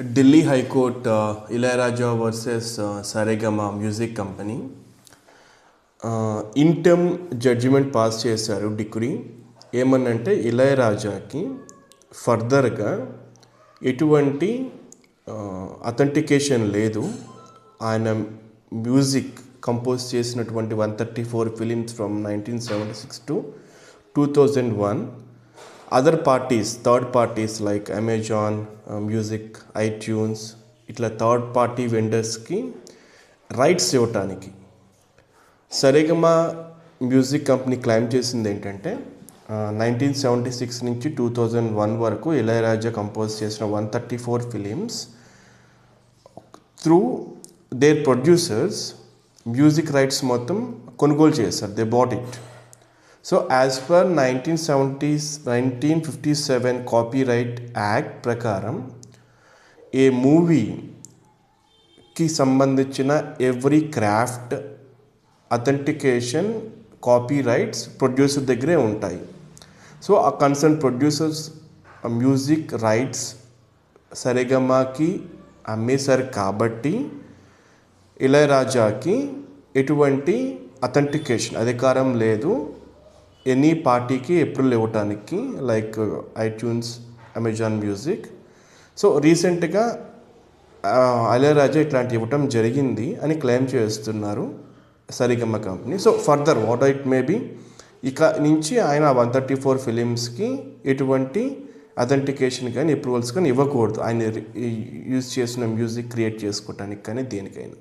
Delhi high court Ilaiyaraaja versus Saregama music company interim judgment pass చేశారు decree. ఏమనంటే ఇళయరాజాకి ఫర్దర్గా ఎటువంటి అథెంటికేషన్ లేదు. ఆయన మ్యూజిక్ కంపోజ్ చేసినటువంటి one thirty four films from nineteen seventy six to two thousand one. Other parties third parties like Amazon music iTunes ఇట్లా third party వెండర్స్కి రైట్స్ ఇవ్వటానికి. సరేగమా మ్యూజిక్ కంపెనీ క్లైమ్ చేసింది ఏంటంటే నైన్టీన్ సెవెంటీ సిక్స్ నుంచి two thousand one వరకు Ilaiyaraaja compose చేసిన one thirty four films through their producers music rights మొత్తం కొనుగోలు చేశారు. They bought it so as per nineteen seventies nineteen fifty seven copyright act ప్రకారం ఏ మూవీకి సంబంధించిన every craft authentication copy rights producer దగ్గరే ఉంటాయి. సో ఆ కన్సర్న్ ప్రొడ్యూసర్స్ మ్యూజిక్ రైట్స్ సరిగమాకి అమ్మేశారు కాబట్టి ఇళయరాజాకి ఎటువంటి అథెంటికేషన్ అధికారం లేదు. ఎనీ పార్టీకి ఏప్రిల్ ఇవ్వటానికి like iTunes Amazon music. So రీసెంట్గా అలయరాజా ఇట్లాంటి ఇవ్వటం జరిగింది అని క్లెయిమ్ చేస్తున్నారు Saregama company. So further what it may be ఇక నుంచి ఆయన వన్ థర్టీ ఫోర్ ఫిలిమ్స్కి ఎటువంటి అథెంటికేషన్ కానీ అప్రూవల్స్ కానీ ఇవ్వకూడదు. ఆయన యూజ్ చేసిన మ్యూజిక్ క్రియేట్ చేసుకోవటానికి కానీ దేనికైనా.